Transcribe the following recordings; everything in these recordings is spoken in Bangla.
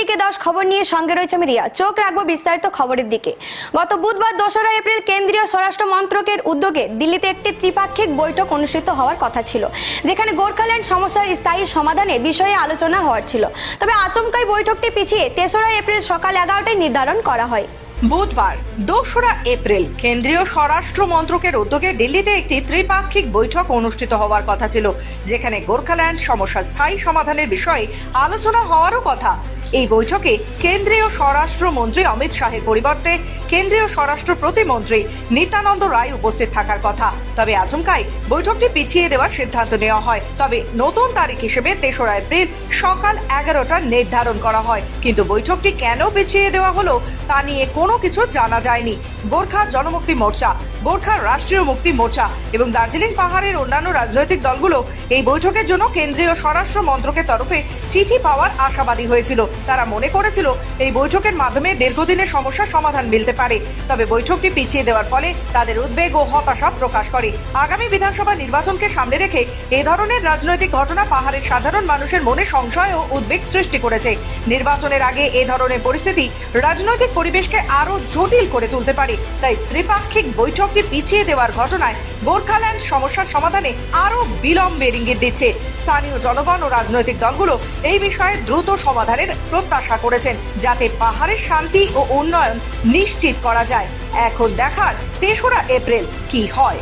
ডিকে দশ খবর নিয়ে সঙ্গে রয়েছে আমি রিয়া। চোখ রাখব বিস্তারিত খবরের দিকে। গত বুধবার দোসরা এপ্রিল কেন্দ্রীয় স্বরাষ্ট্র মন্ত্রকের উদ্যোগে দিল্লিতে একটি ত্রিপাক্ষিক বৈঠক অনুষ্ঠিত হওয়ার কথা ছিল, যেখানে গোর্খাল্যান্ড সমস্যার স্থায়ী সমাধানে বিষয়ে আলোচনা হওয়ার ছিল। তবে আচমকাই বৈঠকটি পিছিয়ে তেসরা এপ্রিল সকাল এগারোটায় নির্ধারণ করা হয়। বুধবার, দোসরা এপ্রিল কেন্দ্রীয় স্বরাষ্ট্র মন্ত্রকের উদ্যোগে দিল্লিতে একটি ত্রিপাক্ষিক বৈঠক অনুষ্ঠিত হওয়ার কথা ছিল, যেখানে গোর্খাল্যান্ড সমস্যার স্থায়ী সমাধানের বিষয়ে আলোচনা হওয়ারও কথা। এই বৈঠকে কেন্দ্রীয় স্বরাষ্ট্র মন্ত্রী অমিত শাহের পরিবর্তে কেন্দ্রীয় স্বরাষ্ট্র প্রতিমন্ত্রী নিত্যানন্দ রায় উপস্থিত থাকার কথা। তবে আচমকাই বৈঠকটি পিছিয়ে দেওয়ার সিদ্ধান্ত নেওয়া হয়। তবে নতুন তারিখ হিসেবে তেসরা এপ্রিল সকাল এগারোটা নির্ধারণ করা হয়। কিন্তু বৈঠকটি কেন পিছিয়ে দেওয়া হলো তা নিয়ে কোনো কিছু জানা যায়নি। গোর্খা জনমুক্তি মোর্চা, গোর্খা রাষ্ট্রীয় মুক্তি মোর্চা এবং দার্জিলিং পাহাড়ের অন্যান্য রাজনৈতিক দলগুলো এই বৈঠকের জন্য কেন্দ্রীয় স্বরাষ্ট্র মন্ত্রকের তরফে চিঠি পাওয়ার আশাবাদী হয়েছিল। তারা মনে করেছিল এই বৈঠকের মাধ্যমে দীর্ঘদিনের সমস্যার সমাধান মিলতে পারে। তবে বৈঠকটি পিছিয়ে দেওয়ার ফলে তাদের উদ্বেগ ও হতাশা প্রকাশ করে। আগামী বিধানসভা নির্বাচনকে সামনে রেখে এ ধরনের রাজনৈতিক ঘটনা পাহাড়ের সাধারণ মানুষের মনে সংশয় ও উদ্বেগ সৃষ্টি করেছে। নির্বাচনের আগে এ ধরনের পরিস্থিতি রাজনৈতিক পরিবেশকে আরও জটিল করে তুলতে পারে। তাই ত্রিপাক্ষিক বৈঠকটি পিছিয়ে দেওয়ার ঘটনায় গোর্খাল্যান্ড সমস্যার সমাধানে আরও বিলম্বের ইঙ্গিত দিচ্ছে। স্থানীয় জনগণ ও রাজনৈতিক দলগুলো এই বিষয়ে দ্রুত সমাধানের প্রত্যাশা করেছেন যাতে পাহাড়ের শান্তি ও উন্নয়ন নিশ্চিত করা যায়। এখন দেখার তেসরা এপ্রিল কি হয়।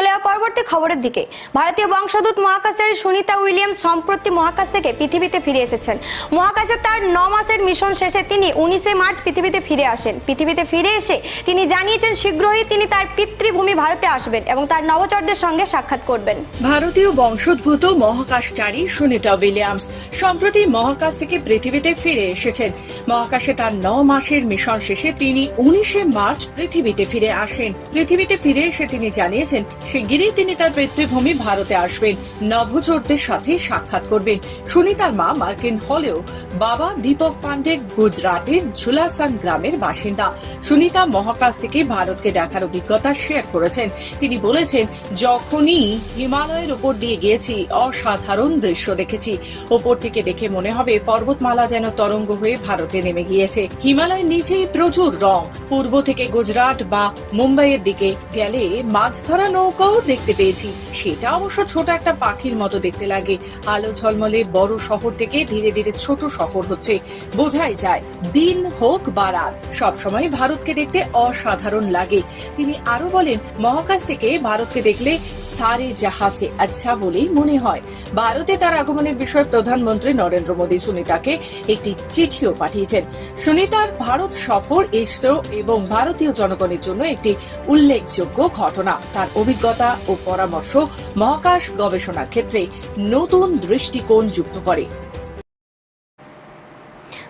চলে যাওয়া পরবর্তী খবরের দিকে। ভারতীয় বংশদূত মহাকাশচারী সুনিতা উইলিয়ামস সম্প্রতি মহাকাশ থেকে পৃথিবীতে ফিরে এসেছেন। মহাকাশে তার ন মাসের মিশন শেষে তিনি উনিশে মার্চ পৃথিবীতে ফিরে আসেন। পৃথিবীতে ফিরে এসে তিনি জানিয়েছেন, শীঘ্রই তিনি তার পিতৃভূমি ভারতে আসবেন এবং তার নবচরদের সঙ্গে সাক্ষাৎ করবেন। ভারতীয় বংশোদ্ভূত মহাকাশচারী সুনিতা উইলিয়ামস সম্প্রতি মহাকাশ থেকে পৃথিবীতে ফিরে এসেছেন। মহাকাশে তার ন মাসের মিশন শেষে তিনি উনিশে মার্চ পৃথিবীতে ফিরে আসেন। পৃথিবীতে ফিরে এসে তিনি জানিয়েছেন শিগগিরই তিনি তার পিতৃভূমি ভারতে আসবেন। নভোচরদের সাথে সাক্ষাৎ করবেন। সুনিতার মা মার্কিন হলেও বাবা দীপক পান্ডে গুজরাটের ঝুলাসান গ্রামের বাসিন্দা। সুনিতা মহাকাশ থেকে ভারতকে দেখার অভিজ্ঞতা শেয়ার করেছেন। তিনি বলেছেন, যখনই হিমালয়ের উপর দিয়ে গিয়েছি, অসাধারণ দৃশ্য দেখেছি। ওপর থেকে দেখে মনে হবে পর্বতমালা যেন তরঙ্গ হয়ে ভারতে নেমে গিয়েছে। হিমালয়ের নিচেই প্রচুর রং। পূর্ব থেকে গুজরাট বা মুম্বাইয়ের দিকে গেলে মাছ ধরা নৌকাও দেখতে পেয়েছি। সেটা অবশ্য ছোট একটা পাখির মতো দেখতে লাগে। আলো ঝলমলে বড় শহর থেকে ধীরে ধীরে ছোট শহর হচ্ছে। বোঝাই যায়, দিন হোক বা রাত, সবসময় ভারতকে দেখতে অসাধারণ লাগে। তিনি আরও বলেন, মহাকাশ থেকে ভারতকে দেখলে সারে জাহাসে আচ্ছা বলেই মনে হয়। ভারতে তার আগমনের বিষয়ে প্রধানমন্ত্রী নরেন্দ্র মোদী সুনিতাকে একটি চিঠিও পাঠিয়েছেন। সুনিতার ভারত সফর ইসরো এবং ভারতীয় জনগণের জন্য একটি উল্লেখযোগ্য ঘটনা। তার অভিজ্ঞতা ও পরামর্শ মহাকাশ গবেষণার ক্ষেত্রে নতুন দৃষ্টিকোণ যুক্ত করে।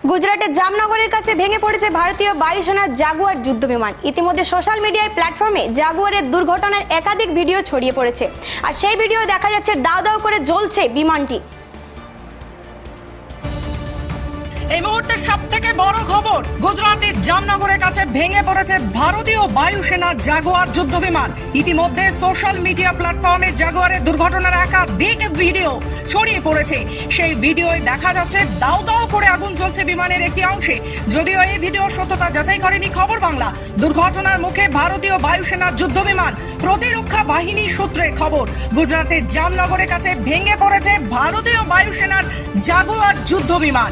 গুজরাটের জামনগরের কাছে ভেঙে পড়েছে ভারতীয় বায়ুসেনার জাগুয়ার যুদ্ধ বিমান ইতিমধ্যে সোশ্যাল মিডিয়ায় প্ল্যাটফর্মে জাগুয়ারের দুর্ঘটনার একাধিক ভিডিও ছড়িয়ে পড়েছে। আর সেই ভিডিও দেখা যাচ্ছে দাও দাও করে জ্বলছে বিমানটি। এই মুহূর্তে সব থেকে বড় খবর, গুজরাটের জামনগরের কাছে ভেঙে পড়েছে ভারতীয় বায়ুসেনার জাগুয়ার যুদ্ধ বিমান ইতিমধ্যে সোশ্যাল মিডিয়া প্ল্যাটফর্মে জাগুয়ারের দুর্ঘটনার একাধিক ভিডিও ছড়িয়ে পড়েছে। সেই ভিডিওয় দেখা যাচ্ছে দাও দাও করে আগুন জ্বলছে বিমানের একটি অংশে। যদিও এই ভিডিও সত্যতা যাচাই করেনি খবর বাংলা। দুর্ঘটনার মুখে ভারতীয় বায়ুসেনার যুদ্ধ বিমান প্রতিরক্ষা বাহিনী সূত্রে খবর, গুজরাটের জামনগরের কাছে ভেঙে পড়েছে ভারতীয় বায়ুসেনার জাগুয়ার যুদ্ধ বিমান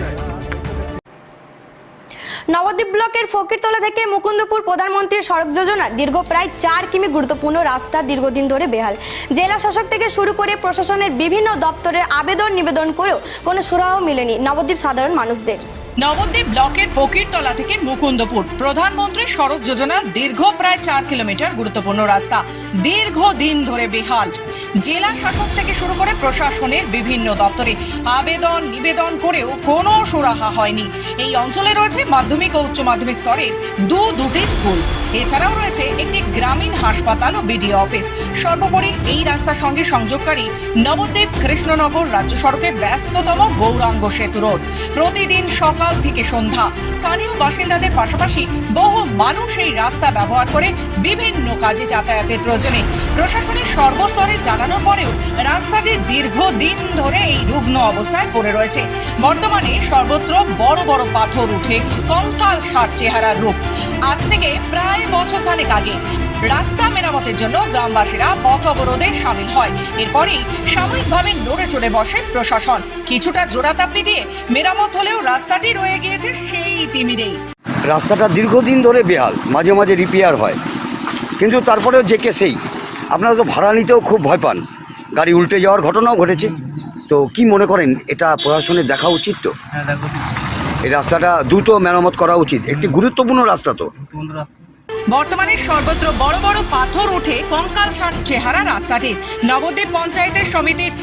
নবদ্বীপ ব্লকের ফকিরতলা থেকে মুকুন্দপুর প্রধানমন্ত্রীর সড়ক যোজনা দীর্ঘ প্রায় চার কিমি গুরুত্বপূর্ণ রাস্তা দীর্ঘদিন ধরে বেহাল। জেলা শাসক থেকে শুরু করে প্রশাসনের বিভিন্ন দপ্তরের আবেদন নিবেদন করেও কোনো সুরাহ মিলেনি নবদ্বীপ সাধারণ মানুষদের। নবদ্বীপ ব্লকের ফকিরতলা থেকে মুকুন্দপুর। প্রধানমন্ত্রী সড়ক যোজনার দীর্ঘ প্রায় চার কিলোমিটার গুরুত্বপূর্ণ রাস্তা। দীর্ঘ দিন ধরে বেহাল। জেলা শাসক থেকে শুরু করে প্রশাসনের বিভিন্ন দপ্তরে আবেদন, নিবেদন করেও কোনো সুরাহা হয়নি। এই অঞ্চলে রয়েছে মাধ্যমিক ও উচ্চ মাধ্যমিক স্তরের দু দুটি স্কুল। এছাড়াও রয়েছে একটি গ্রামীণ হাসপাতাল ও বিডিও অফিস। সর্বোপরি এই রাস্তার সঙ্গে সংযোগকারী নবদ্বীপ কৃষ্ণনগর রাজ্য সড়কের ব্যস্ততম গৌরাঙ্গ সেতু রোড। প্রতিদিন সকাল থেকে সন্ধ্যা। স্থানীয় বাসিন্দাদের পাশাপাশি বহু মানুষ এই রাস্তা ব্যবহার করে বিভিন্ন কাজে যাতায়াতের প্রয়োজনে। প্রশাসনের সর্বস্তরে জানানোর পরেও রাস্তাটি দীর্ঘদিন ধরে এই রুগ্ন অবস্থায় পড়ে রয়েছে। বর্তমানে সর্বত্র বড় বড় পাথর উঠে কঙ্কাল সার চেহারার রূপ। আজ থেকে প্রায় বছর খানেক আগে রাস্তা মেরামতের জন্য গ্রামবাসীরা পথ অবরোধে সামিল হয়। এরপরেই সাময়িকভাবে নড়ে চড়ে বসে প্রশাসন। কিছুটা জোড়াতাপি দিয়ে মেরামত হলেও রাস্তাটি রয়ে গিয়েছে সেই তিমিরেই রাস্তাটা দীর্ঘদিন ধরে বেহাল মাঝে মাঝে রিপেয়ার হয়। কিন্তু তারপরেও যে কে সেই আপনারা তো ভাড়া নিতেও খুব ভয় পান। গাড়ি উল্টে যাওয়ার ঘটনাও ঘটেছে। তো কি মনে করেন এটা প্রশাসনের দেখা উচিত তো? হ্যাঁ এই রাস্তাটা দ্রুত মেরামত করা উচিত। একটি গুরুত্বপূর্ণ রাস্তা তো। রাস্তা। বর্তমানে সর্বত্র বড় বড় পাথর উঠে কঙ্কাল সার চেহারা রাস্তাটির নবদ্বীপ পঞ্চায়েতের সমিতির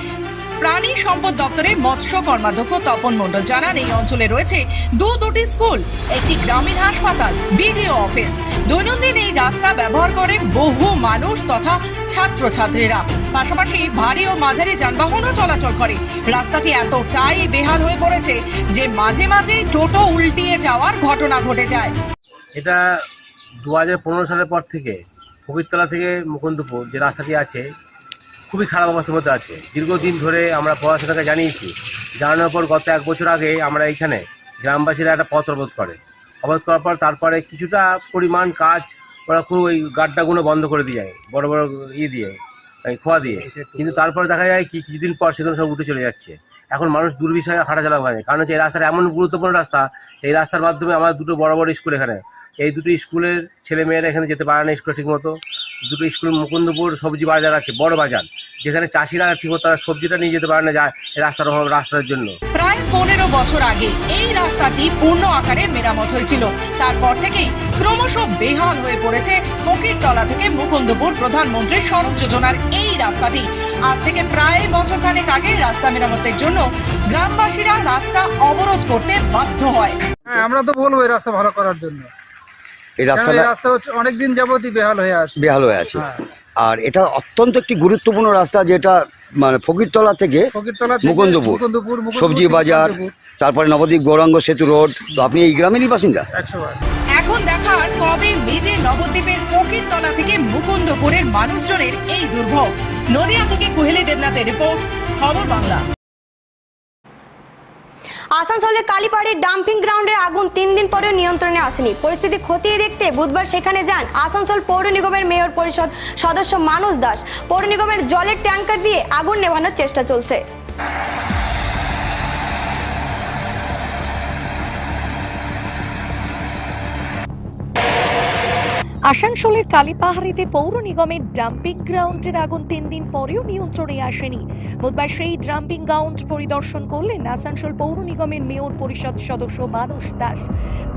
প্রাণী সম্পদ দপ্তরের মৎস্য কর্মাধ্যক্ষ তপন মণ্ডল জানান, এই অঞ্চলে রয়েছে দু দুটি স্কুল, একটি গ্রামীণ হাসপাতাল, বিডিও অফিস। দৈনন্দিন এই রাস্তা ব্যবহার করে বহু মানুষ তথা ছাত্রছাত্রীরা। পাশাপাশি ভারী ও মাঝারি যানবাহনও চলাচল করে। রাস্তাটি এতটাই বেহাল হয়ে পড়েছে যে মাঝে মাঝে টোটো উল্টিয়ে যাওয়ার ঘটনা ঘটে যায়। এটা দু হাজার পনেরো সালের পর থেকে ফকিরতলা থেকে মুকুন্দপুর যে রাস্তাটি আছে, খুবই খারাপ অবস্থার মধ্যে আছে। দীর্ঘদিন ধরে আমরা পড়াশোনাকে জানিয়েছি, জানানোর পর গত এক বছর আগে আমরা এইখানে গ্রামবাসীরা একটা পথ অবরোধ করে। অবরোধ করার পর তারপরে কিছুটা পরিমাণ কাজ ওরা খুব ওই গাড্ডাগুলো বন্ধ করে দিয়ে যায়, বড় বড় ইয়ে দিয়ে খোয়া দিয়ে। কিন্তু তারপরে দেখা যায় কি, কিছুদিন পর সেগুলো সব উঠে চলে যাচ্ছে। এখন মানুষ দুর্বিষয়ে হাঁটাচলা করে। কারণ হচ্ছে এই রাস্তাটা এমন গুরুত্বপূর্ণ রাস্তা, এই রাস্তার মাধ্যমে আমার দুটো বড় বড় স্কুল এখানে এই দুটো স্কুলের ছেলে মেয়েরা এখানে যেতে পারে না স্কুলে ঠিকমতো। দুটো স্কুল মুকুন্দপুর সবজি বাজার আছে বড় বাজার। যেখানে চাষিরা ঠিকমতো তারা সবজিটা নিয়ে যেতে পারে না যায় রাস্তার অভাব রাস্তার জন্য। প্রায় পনেরো বছর আগে এই রাস্তাটি পূর্ণ আকারে মেরামত হয়েছিল। তারপর থেকেই ক্রমশ বেহাল হয়ে পড়েছে ফকিরতলা থেকে মুকুন্দপুর প্রধানমন্ত্রী সড়ক যোজনার এই রাস্তাটি। আজ থেকে প্রায় বছর খানেক আগে রাস্তা মেরামতের জন্য গ্রামবাসীরা রাস্তা অবরোধ করতে বাধ্য হয়। হ্যাঁ আমরা তো বলব এই রাস্তা ভালো করার জন্য। এই রাস্তাটা রাস্তা হচ্ছে অনেকদিন যাবতই বেহাল হয়ে আছে। বেহাল হয়ে আছে। হ্যাঁ। আর এটা অত্যন্ত একটি গুরুত্বপূর্ণ রাস্তা যেটা মানে ফকিরতলা থেকে মুকুন্দপুর। সবজি বাজার তারপরে নবদ্বীপ গৌরাঙ্গ সেতু রোড। তো আপনি এই গ্রামেরই বাসিন্দা? এখন দেখার কবে মিটে নবদ্বীপের ফকিরতলা থেকে মুকুন্দপুরের মানুষজনের এই দুর্ভোগ। নদিয়া থেকে কোহেলি দেবনাথের রিপোর্ট খবর বাংলা। আসানসোলের কালীপাড়ের ডাম্পিং গ্রাউন্ডের আগুন তিন দিন পরেও নিয়ন্ত্রণে আসেনি। পরিস্থিতি খতিয়ে দেখতে বুধবার সেখানে যান আসানসোল পৌর নিগমের মেয়র পরিষদ সদস্য মানুষ দাস। পৌর নিগমের জলের ট্যাঙ্কার দিয়ে আগুন নেভানোর চেষ্টা চলছে। আসানসোলের কালীপাহাড়িতে পৌর নিগমের ডাম্পিং গ্রাউন্ডের আগুন তিন দিন পরেও নিয়ন্ত্রণে আসেনি। বুধবার সেই ডাম্পিং গ্রাউন্ড পরিদর্শন করলেন আসানসোল পৌর নিগমের মেয়র পরিষদ সদস্য মানুষ দাস।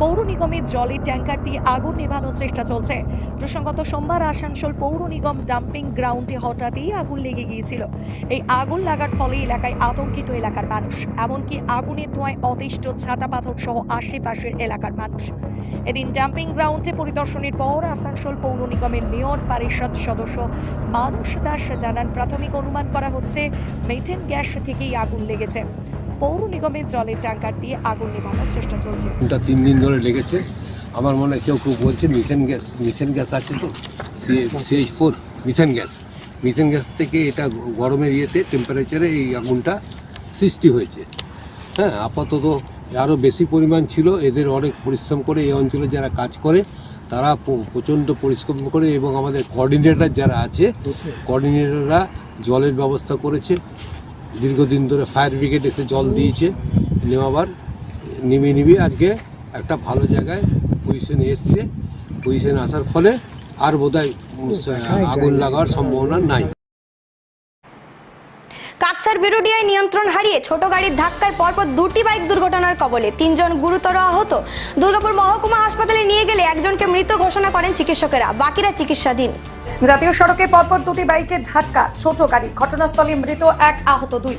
পৌর নিগমের জলের ট্যাঙ্কার দিয়ে আগুন নেভানোর চেষ্টা চলছে। প্রসঙ্গত সোমবার আসানসোল পৌর নিগম ডাম্পিং গ্রাউন্ডে হঠাৎই আগুন লেগে গিয়েছিল। এই আগুন লাগার ফলে এলাকায় আতঙ্কিত এলাকার মানুষ, এমনকি আগুনের ধোঁয়ায় অতিষ্ঠ ছাতা পাথর সহ আশেপাশের এলাকার মানুষ। এদিন ডাম্পিং গ্রাউন্ডে পরিদর্শনের পর আসানসোল পৌর নিগমের মেয়র পরিষদ সদস্য মানুষ দাস জানান, প্রাথমিক অনুমান করা হচ্ছে মেথেন গ্যাস থেকেই আগুন লেগেছে। পৌর নিগমের জলের ট্যাঙ্কার দিয়ে আগুন নেভানোর চেষ্টা চলছে। তিন দিন ধরে লেগেছে। আমার মনে হয় কেউ কেউ বলছে মিথেন গ্যাস মিথেন গ্যাস আছে তো? CH four, methane gas. Methane gas থেকে এটা গরমের ইয়েতে টেম্পারেচারে এই আগুনটা সৃষ্টি হয়েছে। হ্যাঁ আপাতত আরও বেশি পরিমাণ ছিল। এদের অনেক পরিশ্রম করে এই অঞ্চলে যারা কাজ করে তারা প্রচণ্ড পরিশ্রম করে এবং আমাদের কোঅর্ডিনেটর যারা আছে কোঅর্ডিনেটররা জলের ব্যবস্থা করেছে। দীর্ঘদিন ধরে ফায়ার ব্রিগেড এসে জল দিয়েছে। নেওয়াবার নিমে নিবি আজকে একটা ভালো জায়গায় পজিশনে এসছে। পজিশনে আসার ফলে আর বোধহয় আগুন লাগার সম্ভাবনা নাই। কাকসার বিরুডিয়ায় নিয়ন্ত্রণ হারিয়ে ছোট গাড়ির ধাক্কায় পরপর দুটি বাইক দুর্ঘটনার কবলে। তিনজন গুরুতর আহত। দুর্গাপুর মহকুমা হাসপাতালে নিয়ে গেলে একজনকে মৃত ঘোষণা করেন চিকিৎসকেরা। বাকিরা চিকিৎসাধীন। জাতীয় সড়কে পরপর দুটি বাইকের ধাক্কা, ছোট গাড়ি। ঘটনাস্থলে মৃত এক আহত দুই।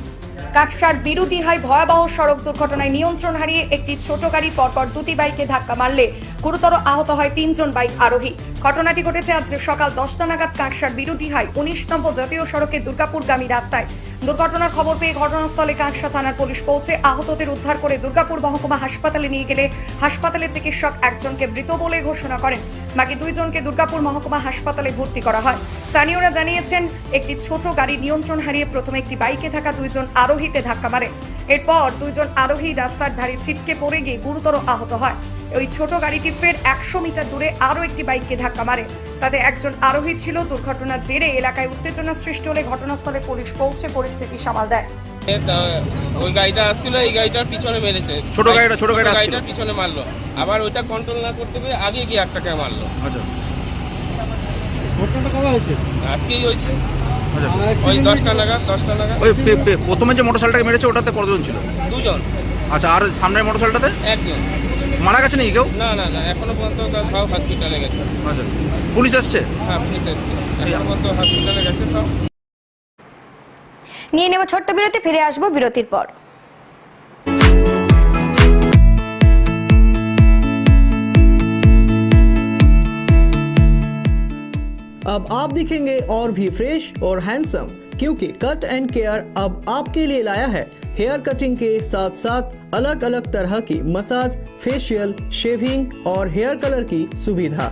কাকসার বিরুদিহায় ভয়াবহ সড়ক দুর্ঘটনায় নিয়ন্ত্রণ হারিয়ে একটি ছোট গাড়ি পরপর দুটি বাইকে ধাক্কা মারলে গুরুতর আহত হয় তিনজন বাইক আরোহী। ঘটনাটি ঘটেছে আজ সকাল দশটা নাগাদ কাকসার বিরুদিহায় উনিশ নম্বর জাতীয় সড়কে দুর্গাপুরগামী রাস্তায়। দুর্ঘটনার খবর পেয়ে ঘটনাস্থলে কাকসা থানার পুলিশ পৌঁছে আহতদের উদ্ধার করে দুর্গাপুর মহকুমা হাসপাতালে নিয়ে গেলে হাসপাতালে চিকিৎসক একজনকে মৃত বলে ঘোষণা করেন। বাকি দুইজনকে দুর্গাপুর মহকুমা হাসপাতালে ভর্তি করা হয়? স্থানীয়রা জানিয়েছেন, একটি ছোট গাড়ি নিয়ন্ত্রণ হারিয়ে প্রথমে একটি বাইকে থাকা দুইজন আরোহীতে ধাক্কা মারে। এরপর দুইজন আরোহী রাস্তার ধারে ছিটকে পড়ে গিয়ে গুরুতর আহত হয়। ওই ছোট গাড়িটি ফের একশো মিটার দূরে আরও একটি বাইককে ধাক্কা মারে। তাতে একজন আরোহী ছিল, দুর্ঘটনার জেরে এলাকায় উত্তেজনা সৃষ্টি হলে ঘটনাস্থলে পুলিশ পৌঁছে পরিস্থিতি সামাল দেয়। ওই গাড়িটা আসছিল এই গাড়িটার পিছনে মেরেছে। ছোট গাড়িটা- ছোট গাড়িটা গাড়িটার পিছনে মারলো। আবার ওইটা কন্ট্রোল না করতে পেরে আগে গিয়ে একটাকে মারলো। আজকেই হয়েছে। ওই দশটা নাগাদ দশটা নাগাদ। ওই পে- পে- প্রথমে যে মোটরসাইকেলটাকে মেরেছে ওটাতে কতজন ছিল? দুজন। আচ্ছা আর সামনের মোটরসাইকেলটাতে? একজন। মারা গেছে নাকি কেউ? না না না এখনও পর্যন্ত সব হসপিটালে গেছে। আচ্ছা। পুলিশ আসছে হ্যাঁ পুলিশ এসছে। এখনও পর্যন্ত হসপিটালে গেছে সব। নিয়ে নেব ছোট্ট বিরতি ফিরে আসবো বিরতির পর अब आप दिखेंगे और भी फ्रेश और हैंडसम क्योंकि कट एंड केयर अब आपके लिए लाया है हेयर कटिंग के साथ साथ अलग अलग तरह की मसाज फेशियल शेविंग और हेयर कलर की सुविधा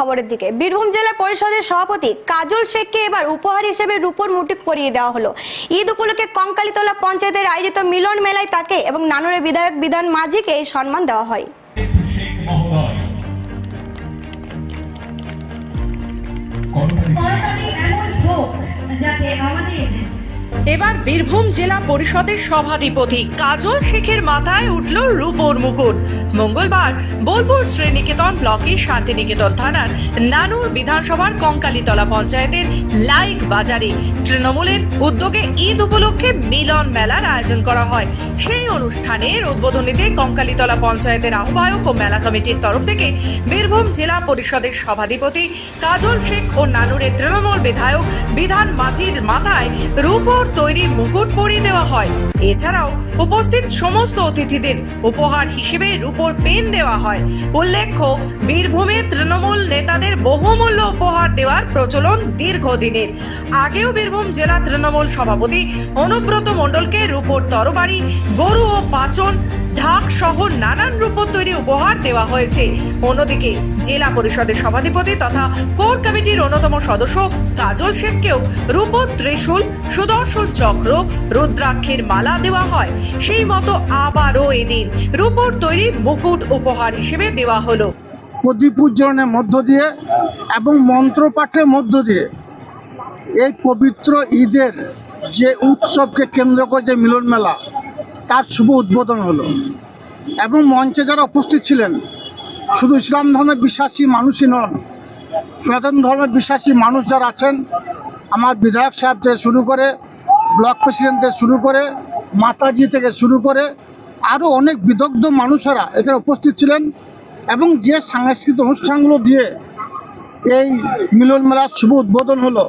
খবরের দিকে। বীরভূম জেলা পরিষদের সভাপতি কাজল শেখকে এবার উপহার হিসেবে রূপোর মুটি পরিয়ে দেওয়া হলো। ঈদ উপলক্ষে কঙ্কালীতলা পঞ্চায়েতের আয়োজিত মিলন মেলায় তাকে এবং নানুরের বিধায়ক বিধান মাঝিকে এই সম্মান দেওয়া হয়। এবার বীরভূম জেলা পরিষদের সভাধিপতি কাজল শেখের মাথায় উঠল রূপোর মুকুট। মঙ্গলবার বোলপুর শ্রীনিকেতন ব্লকের শান্তিনিকেতন থানার নানুর বিধানসভার কঙ্কালীতলা পঞ্চায়েতের লাইক বাজারে তৃণমূলের উদ্যোগে ঈদ উপলক্ষে মিলন মেলার আয়োজন করা হয়। সেই অনুষ্ঠানের উদ্বোধনীতে কঙ্কালীতলা পঞ্চায়েতের আহ্বায়ক ও মেলা কমিটির তরফ থেকে বীরভূম জেলা পরিষদের সভাধিপতি কাজল শেখ ও নানুরের তৃণমূল বিধায়ক বিধান মাঝির মাথায় রূপোর তৈরি মুকুট পরিয়ে দেওয়া হয়। এছাড়াও উপস্থিত সমস্ত অতিথিদের উপহার হিসেবে রূপোর পেন দেওয়া হয়। উল্লেখ্য, বীরভূমে তৃণমূল নেতাদের বহুমূল্য উপহার দেওয়ার প্রচলন দীর্ঘদিনের। আগেও বীরভূম জেলা তৃণমূল সভাপতি অনুব্রত মণ্ডলকে রূপোর তরবারি, গরু ও পাচন ঢাক সহ নানান তৈরি উপহার দেওয়া হয়েছে। অন্যদিকে জেলা পরিষদের সভাধিপতি তথা কোর কমিটির অন্যতম সদস্য কাজল শেখকেও রূপোর ত্রিশূল, সুদর্শন চক্র, রুদ্রাক্ষের মালা দেওয়া হয়। সেই মতো আবারও এদিন রূপোর তৈরি মুকুট উপহার হিসেবে দেওয়া হলো। প্রদীপ উজ্জ্বলনের মধ্য দিয়ে এবং মন্ত্রপাঠের মধ্য দিয়ে এই পবিত্র ঈদের যে উৎসবকে কেন্দ্র করে যে মিলন মেলা তার শুভ উদ্বোধন হলো। এবং মঞ্চে যারা উপস্থিত ছিলেন, শুধু ইসলাম ধর্মে বিশ্বাসী মানুষই নন, সনাতন ধর্মে বিশ্বাসী মানুষ যারা আছেন, আমার বিধায়ক সাহেব থেকে শুরু করে, ব্লক প্রেসিডেন্ট থেকে শুরু করে, মাতাজি থেকে শুরু করে আরও অনেক বিদগ্ধ মানুষেরা এখানে উপস্থিত ছিলেন এবং যে সাংস্কৃতিক অনুষ্ঠানগুলো দিয়ে এই মিলন মেলার শুভ উদ্বোধন হলো,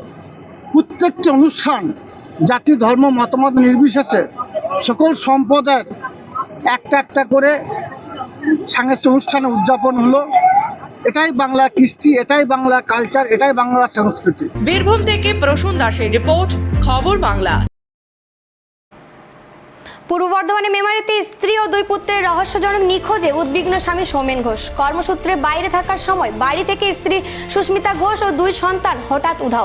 প্রত্যেকটি অনুষ্ঠান জাতি ধর্ম মতামত নির্বিশেষে সকল সম্প্রদায়ের একটা একটা করে সাংস্কৃতিক অনুষ্ঠানে উদযাপন হলো। এটাই বাংলা কৃষ্টি এটাই বাংলার কালচার এটাই বাংলার সংস্কৃতি। বীরভূম থেকে প্রসূন দাসের রিপোর্ট খবর বাংলা। পূর্ব বর্ধমানে মেমারিতে স্ত্রী ও দুই পুত্রের রহস্যজনক নিখোঁজে উদ্বিগ্ন স্বামী সৌমেন ঘোষ। কর্মসূত্রে বাইরে থাকার সময় বাড়ি থেকে স্ত্রী সুস্মিতা ঘোষ ও দুই সন্তান হঠাৎ উধাও।